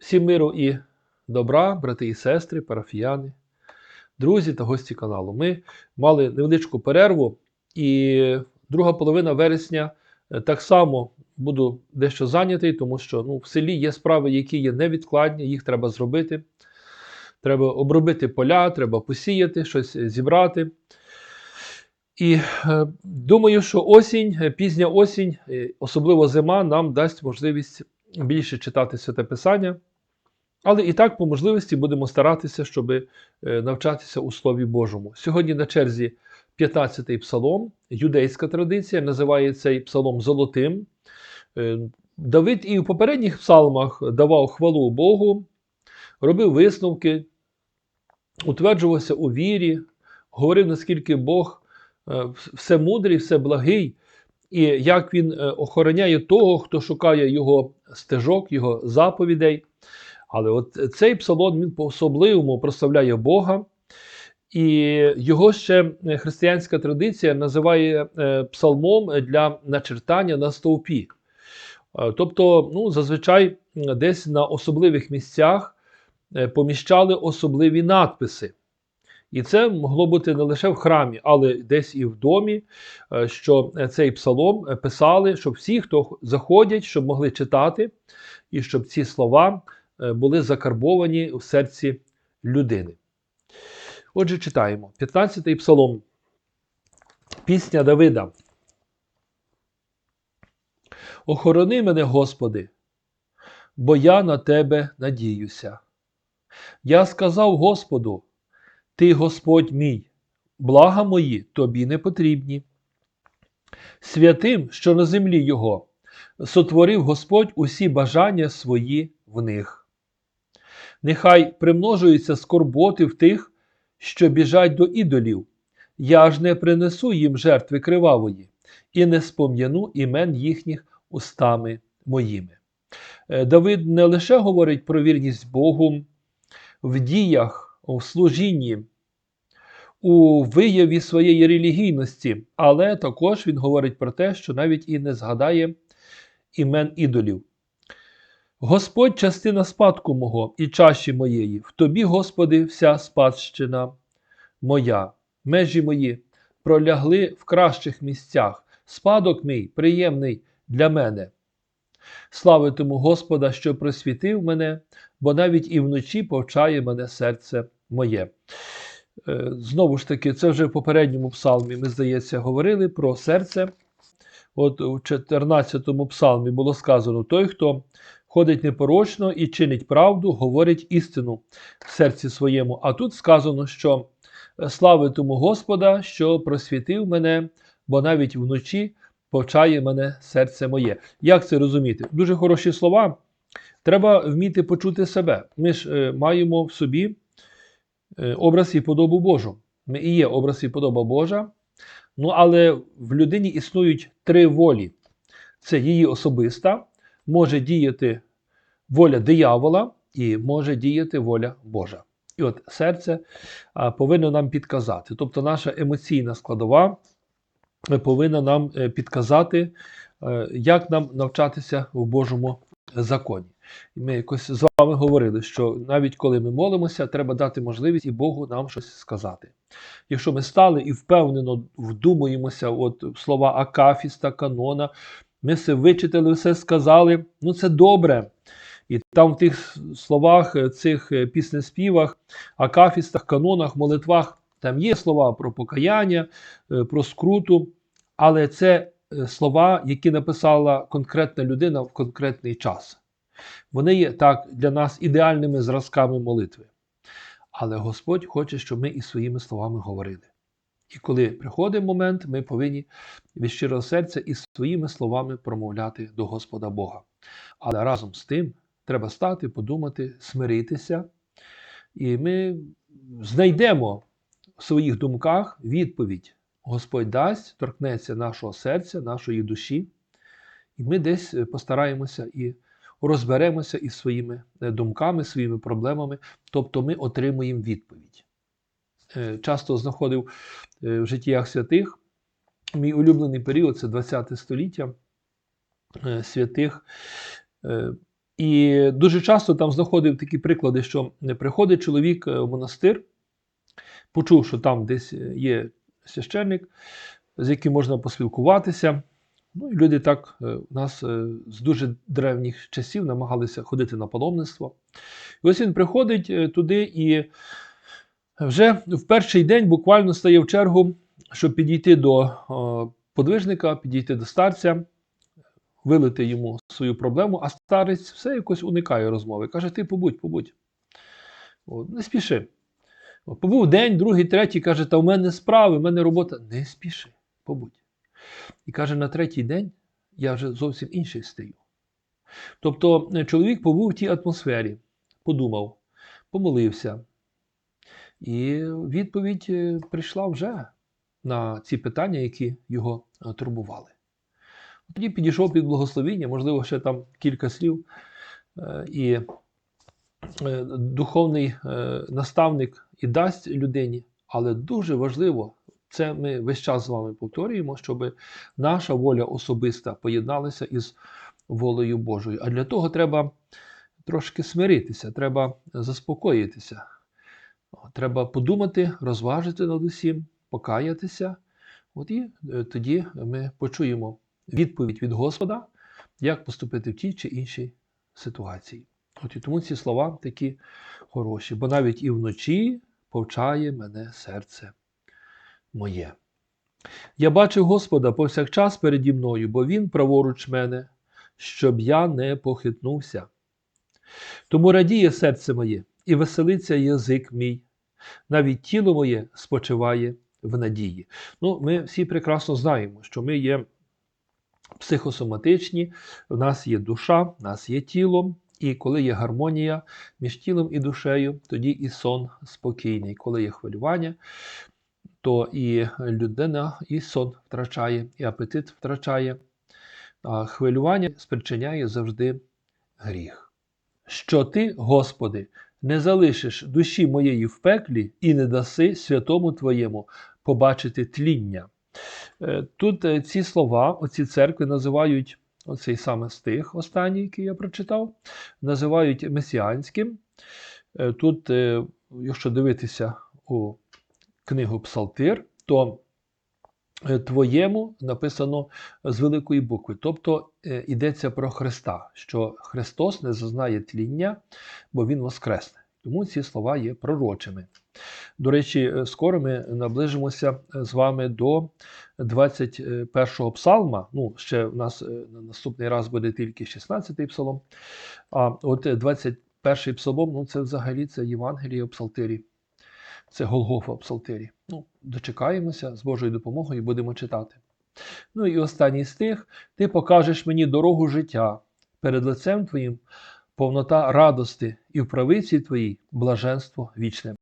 Всім миру і добра, брати і сестри, парафіяни, друзі та гості каналу. Ми мали невеличку перерву, і друга половина вересня е, так само буду дещо зайнятий, тому що ну, в селі є справи, які є невідкладні, їх треба зробити. Треба обробити поля, треба посіяти, щось зібрати. І е, думаю, що осінь, е, пізня осінь, е, особливо зима, нам дасть можливість більше читати святе Писання. Але і так, по можливості, будемо старатися, щоб е, навчатися у Слові Божому. Сьогодні на черзі 15-й псалом, юдейська традиція, називає цей псалом золотим. Е, Давид і в попередніх псалмах давав хвалу Богу, робив висновки, утверджувався у вірі, говорив, наскільки Бог е, все мудрий, все благий, і як він охороняє того, хто шукає його стежок, його заповідей. Але от цей псалом він по-особливому прославляє Бога, і його ще християнська традиція називає е, псалмом для начертання на стовпі. Е, Тобто, ну, зазвичай десь на особливих місцях е, поміщали особливі надписи. І це могло бути не лише в храмі, але десь і в домі, е, що цей псалом е, писали, щоб всі, хто заходять, щоб могли читати, і щоб ці слова е, були закарбовані в серці людини. Отже, читаємо 15-й псалом. Пісня Давида. Охорони мене, Господи, бо я на Тебе надіюся. Я сказав Господу, Ти Господь мій, блага мої тобі не потрібні. Святим, що на землі Його, сотворив Господь усі бажання свої в них. Нехай примножуються скорботи в тих, що біжать до ідолів. Я ж не принесу їм жертви кривавої, і не спом'яну імен їхніх устами моїми. Е, Давид не лише говорить про вірність Богу в діях, у служінні, у вияві своєї релігійності, але також він говорить про те, що навіть і не згадає імен ідолів. Господь частина спадку мого і чаші моєї, в тобі, Господи, вся спадщина моя, межі мої пролягли в кращих місцях, спадок мій приємний для мене. Славитиму Господа, що просвітив мене, бо навіть і вночі повчає мене серце моє. Е, Знову ж таки, це вже в попередньому псалмі, ми, здається, говорили про серце. От у 14-му псалмі було сказано: той, хто ходить непорочно і чинить правду, говорить істину в серці своєму. А тут сказано, що славитиму Господа, що просвітив мене, бо навіть вночі повчає мене серце моє. Як це розуміти? Дуже хороші слова. Треба вміти почути себе. Ми ж е, маємо в собі е, образ і подобу Божу. Ми і є образ і подоба Божа. Ну, але в людині існують три волі: це її особиста, може діяти воля диявола і може діяти воля Божа. І от серце повинно нам підказати. Тобто наша емоційна складова е, повинна нам е, підказати, е, як нам навчатися в Божому законі. Ми якось з вами говорили, що навіть коли ми молимося, треба дати можливість і Богу нам щось сказати. Якщо ми стали і впевнено вдумуємося от слова Акафіста, канона, ми все вичитали, все сказали, ну це добре. І там в тих словах, е, цих е, піснеспівах, акафістах, канонах, молитвах, там є слова про покаяння, е, про скруту, але це слова, які написала конкретна людина в конкретний час. Вони є так для нас ідеальними зразками молитви. Але Господь хоче, щоб ми і своїми словами говорили. І коли приходить момент, ми повинні від щирого серця і своїми словами промовляти до Господа Бога. Але разом з тим треба стати, подумати, смиритися, і ми знайдемо в своїх думках відповідь. Господь дасть, торкнеться нашого серця, нашої душі, і ми десь постараємося і розберемося із своїми е, думками, своїми проблемами, тобто ми отримуємо відповідь. Е, Часто знаходив е, в життях святих мій улюблений період це 20 століття е, святих. І дуже часто там знаходив такі приклади, що приходить чоловік в монастир, почув, що там десь є священник, з яким можна поспілкуватися. Ну і люди так у нас з дуже древніх часів намагалися ходити на паломництво. І ось він приходить туди і вже в перший день буквально стає в чергу, щоб підійти до е, подвижника, підійти до старця, вилити йому свою проблему, а старець все якось уникає розмови. Каже: ти побудь, побудь. Не спіши. Побув день, другий, третій, каже, та в мене справи, в мене робота. Не спіши, побудь. І каже, на третій день я вже зовсім інший стаю. Тобто е, чоловік побув в тій атмосфері, подумав, помолився. І відповідь е, прийшла вже на ці питання, які його е, турбували. Тоді підійшов під благословіння, можливо, ще там кілька слів. е, І духовний наставник і дасть людині, але дуже важливо, це ми весь час з вами повторюємо, щоб наша воля особиста поєдналася із волею Божою. А для того треба трошки смиритися, треба заспокоїтися. Треба подумати, розважити над усім, покаятися. От і е, тоді ми почуємо відповідь від Господа, як поступити в тій чи іншій ситуації. От і тому ці слова такі хороші, бо навіть і вночі повчає мене серце моє. Я бачив Господа повсякчас переді мною, бо Він праворуч мене, щоб я не похитнувся. Тому радіє серце моє і веселиться язик мій, навіть тіло моє спочиває в надії. Ну, Ми всі прекрасно знаємо, що ми є психосоматичні, в нас є душа, в нас є тіло, і коли є гармонія між тілом і душею, тоді і сон спокійний. Коли є хвилювання, то і людина і сон втрачає, і апетит втрачає. А хвилювання спричиняє завжди гріх. Що ти, Господи, не залишиш душі моєї в пеклі і не даси святому Твоєму побачити тління. Е, Тут е, ці слова, оці церкви називають оцей саме стих, останній, який я прочитав, називають месіанським. Е, Тут, якщо дивитися у книгу Псалтир, то твоєму написано з великої букви. Тобто е, йдеться про Христа, що Христос не зазнає тління, бо Він воскресне. Тому ці слова є пророчими. До речі, е, скоро ми наближимося е, з вами до 21-го псалма. Ну, ще в нас е, на наступний раз буде тільки 16-й псалом. А от 21-й псалом, ну це взагалі це Євангеліє псалтирі. Це Голгофа псалтирі. Ну, дочекаємося з Божою допомогою будемо читати. Ну і останній стих: Ти покажеш мені дорогу життя перед лицем Твоїм, повнота радости, і в правиці Твоїй блаженство вічне.